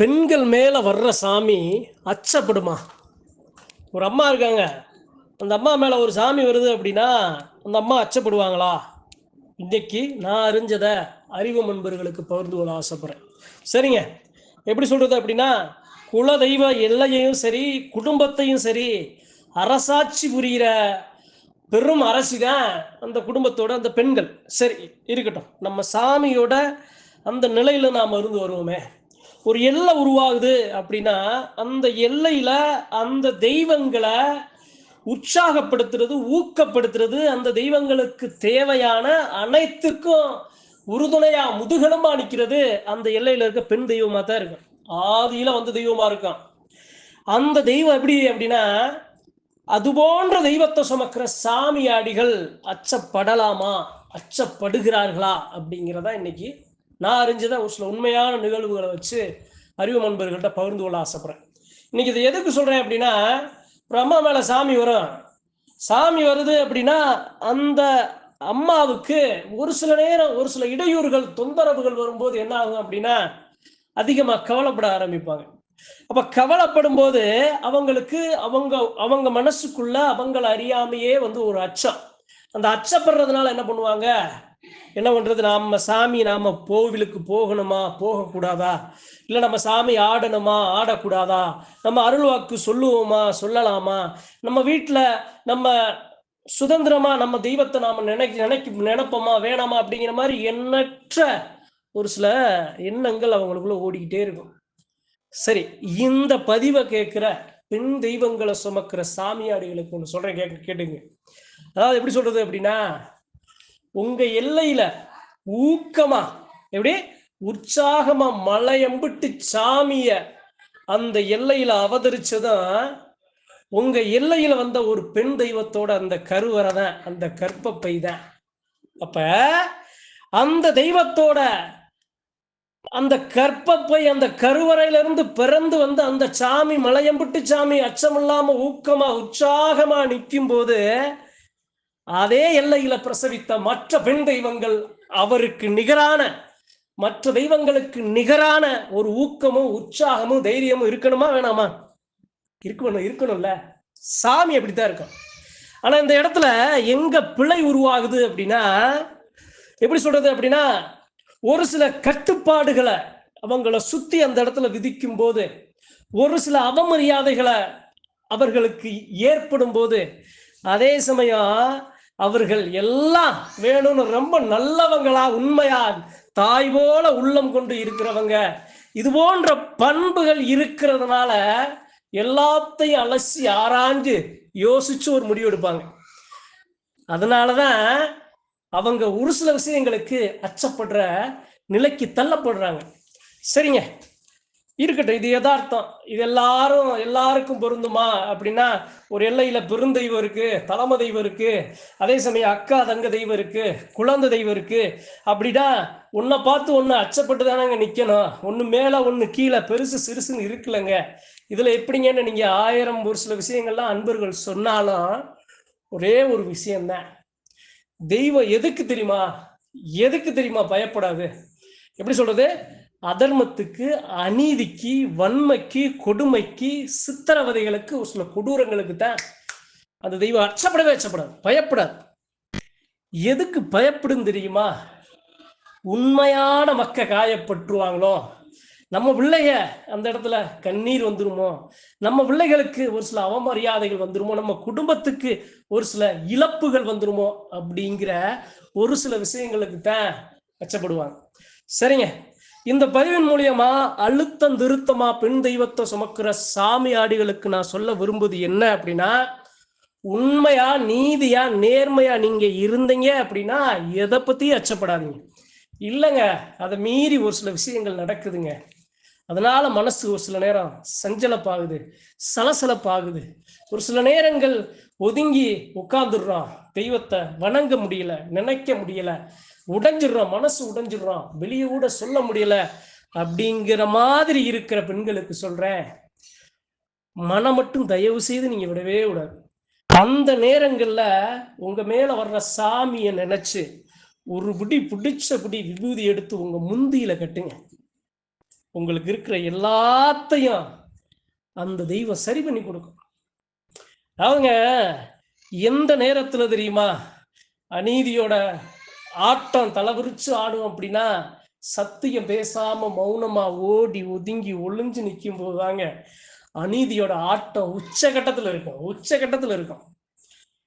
பெண்கள் மேலே வர்ற சாமி அச்சப்படுமா? ஒரு அம்மா இருக்காங்க. அந்த அம்மா மேலே ஒரு சாமி வருது அப்படின்னா அந்த அம்மா அச்சப்படுவாங்களா? இன்றைக்கி நான் அறிஞ்சதை அறிவு நண்பர்களுக்கு பகிர்ந்து கொள்ள ஆசைப்பட்றேன். சரிங்க. எப்படி சொல்கிறது அப்படின்னா குல தெய்வ எல்லையையும் சரி குடும்பத்தையும் சரி அரசாட்சி புரிகிற பெரும் அரசி தான் அந்த குடும்பத்தோட அந்த பெண்கள். சரி இருக்கட்டும். நம்ம சாமியோட அந்த நிலையில் நாம் இருந்து வருவோமே. ஒரு எல்லை உருவாகுது அப்படின்னா அந்த எல்லையில் அந்த தெய்வங்களை உற்சாகப்படுத்துறது ஊக்கப்படுத்துறது அந்த தெய்வங்களுக்கு தேவையான அனைத்துக்கும் உறுதுணையா முதுகெலும்பா நிற்கிறது அந்த எல்லையில இருக்க பெண் தெய்வமா தான் இருக்கும். ஆதியில வந்த தெய்வமா இருக்கும் அந்த தெய்வம் எப்படி அப்படின்னா அது போன்ற தெய்வத்தை சுமக்கிற சாமியாடிகள் அச்சப்படலாமா அச்சப்படுகிறார்களா அப்படிங்கிறதா இன்னைக்கு நான் அறிஞ்சதை ஒரு சில உண்மையான நிகழ்வுகளை வச்சு அறிவு நண்பர்கள்ட்ட பகிர்ந்து கொள்ள ஆசைப்படுறேன். இன்னைக்கு இதை எதுக்கு சொல்றேன் அப்படின்னா பிரம்மா மேல சாமி வரும். சாமி வருது அப்படின்னா அந்த அம்மாவுக்கு ஒரு சில நேரம் ஒரு சில இடையூறுகள் தொந்தரவுகள் வரும்போது என்ன ஆகும் அப்படின்னா அதிகமா கவலைப்பட ஆரம்பிப்பாங்க. அப்ப கவலைப்படும் போது அவங்களுக்கு அவங்க அவங்க மனசுக்குள்ள அவங்கள அறியாமையே வந்து ஒரு அச்சம். அந்த அச்சப்படுறதுனால என்ன பண்ணுவாங்க? என்ன பண்ணுறது நாம் சாமி நாம் கோவிலுக்கு போகணுமா? போகக்கூடாதா? இல்லை நம்ம சாமி ஆடணுமா? ஆடக்கூடாதா? நம்ம அருள்வாக்கு சொல்லுவோமா? சொல்லலாமா? நம்ம வீட்டில் நம்ம சுதந்திரமா நம்ம தெய்வத்தை நாம் நினைக்க நினைக்க நினைப்போமா? வேணாமா? அப்படிங்கிற மாதிரி எண்ணற்ற ஒரு சில எண்ணங்கள் அவங்களுக்குள்ள ஓடிக்கிட்டே இருக்கும். சரி இந்த பதிவை கேட்குற பெண் தெய்வங்களை சுமக்கிற சாமியாடிகளுக்கு ஒன்று சொல்கிறேன் கேட்க கேட்டுங்க. அதாவது எப்படி சொல்றது அப்படின்னா உங்க எல்லையில ஊக்கமா எப்படி? உற்சாகமா மலையம்பிட்டு சாமிய அந்த எல்லையில அவதரிச்சதும் உங்க எல்லையில வந்த ஒரு பெண் தெய்வத்தோட அந்த கருவறை தான் அந்த கற்பப்பை தான் அப்ப அந்த தெய்வத்தோட அந்த கற்பப்பை அந்த கருவறையிலிருந்து பிறந்து வந்து அந்த சாமி மலையம்பிட்டு சாமி அச்சமில்லாம ஊக்கமா உற்சாகமா நிற்கும் போது அதே எல்லையில பிரசவித்த மற்ற பெண் தெய்வங்கள் அவருக்கு நிகரான மற்ற தெய்வங்களுக்கு நிகரான ஒரு ஊக்கமும் உற்சாகமும் தைரியமும் இருக்கணுமா வேணாமா? இருக்கணும் இருக்கணும்ல. சாமி அப்படித்தான் இருக்கும் ஆனா இந்த இடத்துல எங்க பிழை உருவாகுது அப்படின்னா எப்படி சொல்றது அப்படின்னா ஒரு சில கட்டுப்பாடுகளை அவங்கள சுத்தி அந்த இடத்துல விதிக்கும் போது ஒரு சில அவமரியாதைகளை அவர்களுக்கு ஏற்படும் போது அதே சமயம் அவர்கள் எல்லாம் வேணும்னு ரொம்ப நல்லவங்களா உண்மையா தாய் போல உள்ளம் கொண்டு இருக்கிறவங்க. இது போன்ற பண்புகள் இருக்கிறதுனால எல்லாத்தையும் அலசி ஆராய்ஞ்சு யோசிச்சு ஒரு முடிவு எடுப்பாங்க. அதனாலதான் அவங்க ஒரு சில விஷயங்களுக்கு அச்சப்படுற நிலைக்கு தள்ளப்படுறாங்க. சரிங்க. இருக்கட்டும் இது யதார்த்தம். இது எல்லாரும் எல்லாருக்கும் பொருந்துமா? அப்படின்னா ஒரு எல்லையில பெருந்தெய்வம் இருக்கு தலைமை தெய்வம் இருக்கு அதே சமயம் அக்கா தங்க தெய்வம் இருக்கு குழந்தை தெய்வம் இருக்கு அப்படின்னா உன்னை பார்த்து ஒன்று அச்சப்பட்டு தானங்க நிற்கணும் ஒன்று மேலே ஒன்று கீழே பெருசு சிறுசுன்னு இருக்குல்லங்க இதில் எப்படிங்கன்னு நீங்கள் ஆயிரம் ஒரு சில விஷயங்கள்லாம் அன்பர்கள் சொன்னாலும் ஒரே ஒரு விஷயம்தான். தெய்வம் எதுக்கு தெரியுமா? எதுக்கு தெரியுமா? பயப்படாது. எப்படி சொல்றது? அதர்மத்துக்கு அநீதிக்கு வன்மைக்கு கொடுமைக்கு சித்திரவதைகளுக்கு ஒரு சில கொடூரங்களுக்கு தான் அந்த தெய்வம் அச்சப்படவே அச்சப்படாது பயப்படாது. எதுக்கு பயப்படும் தெரியுமா? உண்மையான மக்க காயப்பட்டுருவாங்களோ? நம்ம பிள்ளைய அந்த இடத்துல கண்ணீர் வந்துருமோ? நம்ம பிள்ளைகளுக்கு ஒரு சில அவமரியாதைகள் வந்துருமோ? நம்ம குடும்பத்துக்கு ஒரு சில இழப்புகள் வந்துருமோ? அப்படிங்கிற ஒரு சில விஷயங்களுக்கு தான் அச்சப்படுவாங்க சரிங்க. இந்த பதிவின் மூலியமா அழுத்தம் திருத்தமா பெண் தெய்வத்தை சுமக்கிற சாமி ஆடிகளுக்கு நான் சொல்ல விரும்புவது என்ன அப்படின்னா உண்மையா நீதியா நேர்மையா நீங்க இருந்தீங்க அப்படின்னா எதை பத்தியும் அச்சப்படாதீங்க. இல்லைங்க அதை மீறி ஒரு சில விஷயங்கள் நடக்குதுங்க. அதனால மனசு ஒரு சில நேரம் சஞ்சலப்பாகுது சலசலப்பாகுது. ஒரு சில நேரங்கள் ஒதுங்கி உட்காந்துடுறோம் தெய்வத்தை வணங்க முடியல நினைக்க முடியல. உடைஞ்சிடுறோம் மனசு உடைஞ்சிடுறோம். வெளியே கூட சொல்ல முடியல. அப்படிங்கிற மாதிரி இருக்கிற பெண்களுக்கு சொல்றேன். மனம் மட்டும் தயவு செய்து நீங்க விடவே விடாது அந்த நேரங்கள்ல உங்க மேல வர்ற சாமியை நினைச்சு ஒரு பிடி பிடிச்ச பிடி விபூதி எடுத்து உங்க முந்தியில கட்டுங்க. உங்களுக்கு இருக்கிற எல்லாத்தையும் அந்த தெய்வம் சரி பண்ணி கொடுக்கும். அவங்க எந்த நேரத்துல தெரியுமா? அநீதியோட ஆட்டம் தலைவிரிச்சு ஆடும் அப்படின்னா சத்தியம் பேசாம மௌனமா ஓடி ஒதுங்கி ஒளிஞ்சு நிற்கும் போதுதாங்க அநீதியோட ஆட்டம் உச்சகட்டத்தில் இருக்கும் உச்சகட்டத்தில் இருக்கும்.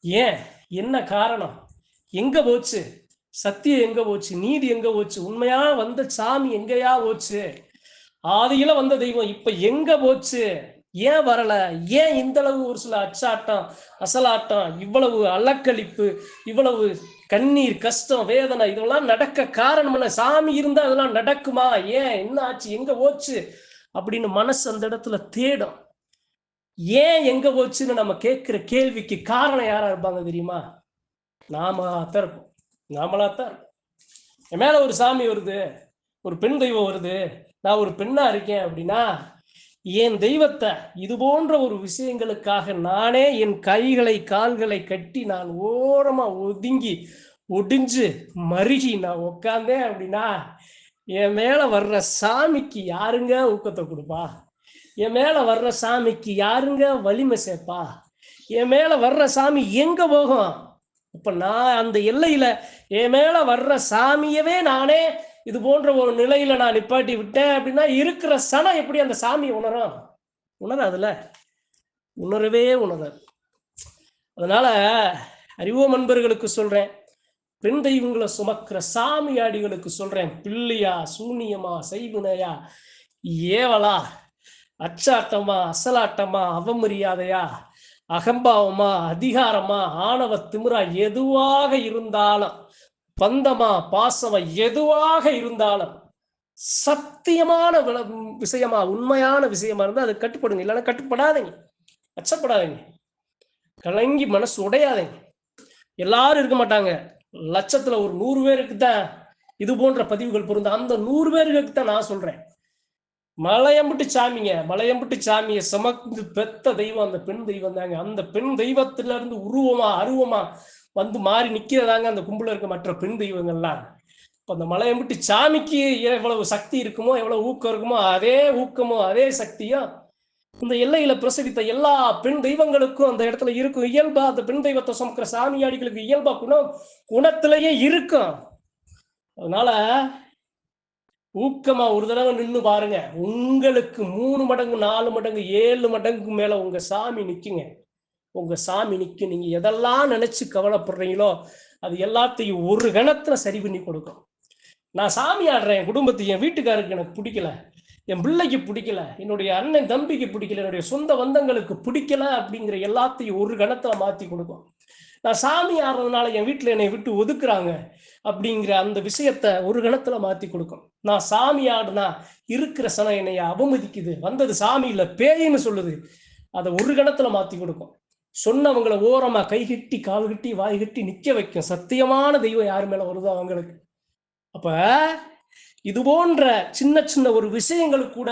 ஏன்? என்ன காரணம்? எங்க போச்சு? சத்தியம் எங்க போச்சு? நீதி எங்க போச்சு? உண்மையா வந்த சாமி எங்கயா போச்சு? ஆதியில வந்த தெய்வம் இப்ப எங்க போச்சு? ஏன் வரல? ஏன் இந்த அளவு ஒரு சில அச்சாட்டம் அசலாட்டம் இவ்வளவு அலக்களிப்பு இவ்வளவு கண்ணீர் கஷ்டம் வேதனை இதெல்லாம் நடக்க காரணம் என்ன சாமி இருந்தா அதெல்லாம் நடக்குமா? ஏன்? என்ன ஆச்சு? எங்க போச்சு? அப்படின்னு மனசு அந்த இடத்துல தேடும். ஏன் எங்க போச்சுன்னு நம்ம கேட்கிற கேள்விக்கு காரணம் யாரா இருப்பாங்க தெரியுமா? நாம தான் இருப்போம் நாமளா தான் இருப்போம் என் மேல ஒரு சாமி வருது ஒரு பெண் தெய்வம் வருது நான் ஒரு பெண்ணா இருக்கேன் அப்படின்னா என் தெய்வத்தை இது போன்ற ஒரு விஷயங்களுக்காக நானே என் கைகளை கால்களை கட்டி நான் ஓரமா ஒதுங்கி ஒடிஞ்சு மருகி நான் உட்காந்தேன் அப்படின்னா என் மேல வர்ற சாமிக்கு யாருங்க ஊக்கத்தை கொடுப்பா? என் மேல வர்ற சாமிக்கு யாருங்க வலிமை சேர்ப்பா? என் மேல வர்ற சாமி எங்க போகும்? இப்ப நான் அந்த எல்லையில என் மேல வர்ற சாமியவே நானே இது போன்ற ஒரு நிலையில நான் நிப்பாட்டி விட்டேன் அப்படின்னா இருக்கிற சனம் எப்படி அந்த சாமியை உணரும் உணராதுல உணரவே உணராது. அதனால அறிவோம் அன்பர்களுக்கு சொல்றேன். பெண் தெய்வங்களை சுமக்கிற சாமியாடிகளுக்கு சொல்றேன். பிள்ளையா சூனியமா செய்வினையா ஏவலா அச்சாட்டமா அசலாட்டமா அவமரியாதையா அகம்பாவமா அதிகாரமா ஆணவ திமிரா எதுவாக இருந்தாலும் பந்தமா பாசமா எதுவாக இருந்தாலும் சத்தியமான விள- விஷயமா உண்மையான விஷயமா இருந்தால் அது கட்டுப்படுங்க. இல்லைன்னா கட்டுப்படாதீங்க. அச்சப்படாதீங்க. கலங்கி மனசு உடையாதீங்க. எல்லாரும் இருக்க மாட்டாங்க. லட்சத்துல ஒரு நூறு பேருக்கு தான் இது போன்ற பதிவுகள் பொருந்த அந்த நூறு பேருக்கு தான் நான் சொல்றேன். மலையம்புட்டு சாமிங்க மலையம்புட்டு சாமியை சுமந்து பெத்த தெய்வம் அந்த பெண் தெய்வம் தாங்க. அந்த பெண் தெய்வத்திலிருந்து உருவமா அருவமா வந்து மாறி நிற்கிறதாங்க அந்த கும்பல இருக்க மற்ற பெண் தெய்வங்கள்லாம். இப்போ அந்த மலையம்புட்டு சாமிக்கு எவ்வளவு சக்தி இருக்குமோ எவ்வளவு ஊக்கம் இருக்குமோ அதே ஊக்கமோ அதே சக்தியும் இந்த எல்லையில பிரசவித்த எல்லா பெண் தெய்வங்களுக்கும் அந்த இடத்துல இருக்கும் இயல்பா அந்த பெண் தெய்வத்தை சுமக்கிற சாமியாடிகளுக்கு இயல்பா குணம் குணத்திலேயே இருக்கும். அதனால ஊக்கமா ஒரு தடவை நின்று பாருங்க. உங்களுக்கு மூணு மடங்கு நாலு மடங்கு ஏழு மடங்கு மேல உங்க சாமி நிக்குங்க. உங்க சாமி நிக்கும் நீங்க எதெல்லாம் நினைச்சு கவலைப்படுறீங்களோ அது எல்லாத்தையும் ஒரு கணத்துல சரி பண்ணி கொடுக்கும். நான் சாமி ஆடுறேன் என் குடும்பத்தை என் வீட்டுக்காருக்கு எனக்கு பிடிக்கல என் பிள்ளைக்கு பிடிக்கல என்னுடைய அண்ணன் தம்பிக்கு பிடிக்கல என்னுடைய சொந்த பந்தங்களுக்கு பிடிக்கல அப்படிங்கிற எல்லாத்தையும் ஒரு கணத்துல மாத்தி கொடுக்கும். நான் சாமி ஆடுறதுனால என் வீட்டுல என்னை விட்டு ஒதுக்குறாங்க அப்படிங்கிற அந்த விஷயத்த ஒரு கணத்துல மாத்தி கொடுக்கும். நான் சாமி ஆடுனா இருக்கிற சனம் என்னைய அவமதிக்குது வந்தது சாமி இல்ல பேயின்னு சொல்லுது. அதை ஒரு கணத்துல மாத்தி கொடுக்கும். சொன்னவங்களை ஓரமா கை கட்டி கால் கட்டி வாய் கட்டி நிக்க வைக்கும். சத்தியமான தெய்வம் யார் மேல வருதோ அவங்களுக்கு. அப்ப இது போன்ற சின்ன சின்ன ஒரு விஷயங்களுக்கு கூட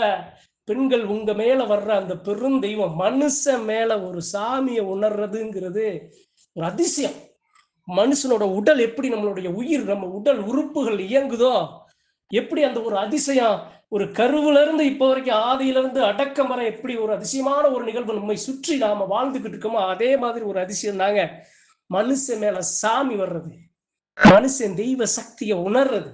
பெண்கள் உங்க மேல வர்ற அந்த பெரும் தெய்வம் மனுஷன் மேல ஒரு சாமியை உணர்றதுங்கிறது ஒரு அதிசயம். மனுஷனோட உடல் எப்படி நம்மளுடைய உயிர் நம்ம உடல் உறுப்புகள் இயங்குதோ எப்படி அந்த ஒரு அதிசயம் ஒரு கருவுல இருந்து இப்போ வரைக்கும் ஆதியில இருந்து அடக்கம் வர எப்படி ஒரு அதிசயமான ஒரு நிகழ்வு நம்மை சுற்றி நாம வாழ்ந்துகிட்டு இருக்கோமோ அதே மாதிரி ஒரு அதிசயம் தாங்க. மனுஷன் மேல சாமி வர்றது. மனுஷன் தெய்வ சக்தியை உணர்றது.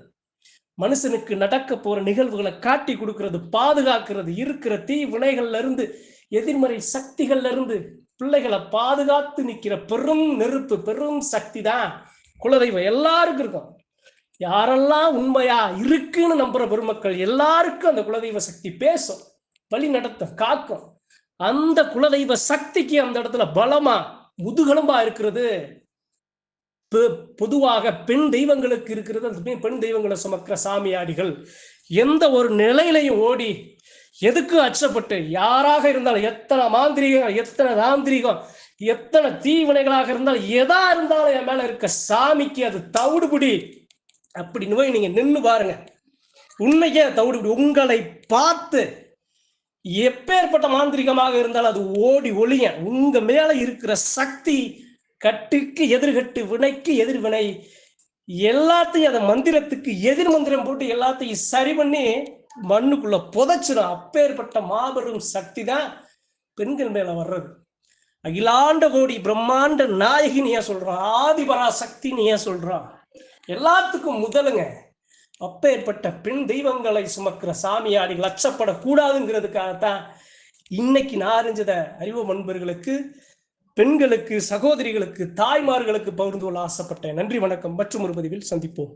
மனுஷனுக்கு நடக்க போற நிகழ்வுகளை காட்டி கொடுக்கறது பாதுகாக்கிறது. இருக்கிற தீ வினைகள்ல இருந்து எதிர்மறை சக்திகள்ல இருந்து பிள்ளைகளை பாதுகாத்து நிக்கிற பெரும் நெருப்பு பெரும் சக்தி தான் குலதெய்வம். எல்லாருக்கும் இருக்கும். யாரெல்லாம் உண்மையா இருக்குன்னு நம்புற பெருமக்கள் எல்லாருக்கும் அந்த குலதெய்வ சக்தி பேசும் வழி நடத்தும் காக்கும். அந்த குலதெய்வ சக்திக்கு அந்த இடத்துல பலமா முதுகெலும்பா இருக்கிறது. பொதுவாக பெண் தெய்வங்களுக்கு இருக்கிறது. அந்த பெண் தெய்வங்களை சுமக்கிற சாமியாடிகள் எந்த ஒரு நிலையிலையும் ஓடி எதுக்கு அச்சப்பட்டு யாராக இருந்தாலும் எத்தனை மாந்திரீகம் எத்தனை தாந்திரிகம் எத்தனை தீவினைகளாக இருந்தாலும் எதா இருந்தாலும் என் மேல இருக்க சாமிக்கு அது தவிடுபிடி அப்படின்னு போய் நீங்க நின்று பாருங்க. உண்மைக்கே தவிடு உங்களை பார்த்து எப்பேற்பட்ட மாந்திரிகமாக இருந்தாலும் அது ஓடி ஒளிய உங்க மேல இருக்கிற சக்தி கட்டுக்கு எதிர்கட்டு வினைக்கு எதிர்வினை எல்லாத்தையும் அதை மந்திரத்துக்கு எதிர் மந்திரம் போட்டு எல்லாத்தையும் சரி பண்ணி மண்ணுக்குள்ள புதைச்சிடும் அப்பேற்பட்ட மாபெரும் சக்தி தான் பெண்கள் மேல வர்றது. அகிலாண்ட கோடி பிரம்மாண்ட நாயகின்னு ஏன் சொல்றான். ஆதிபரா சக்தின்னு ஏன் சொல்றான்? எல்லாத்துக்கும் முதலுங்க. அப்பேற்பட்ட பெண் தெய்வங்களை சுமக்கிற சாமியாடிகள் அச்சப்படக்கூடாதுங்கிறதுக்காகத்தான் இன்னைக்கு நான் அறிஞ்சத அறிவு நண்பர்களுக்கு பெண்களுக்கு சகோதரிகளுக்கு தாய்மார்களுக்கு பகிர்ந்து கொள்ள ஆசைப்பட்டேன். நன்றி வணக்கம். மற்றும் ஒரு பதிவில் சந்திப்போம்.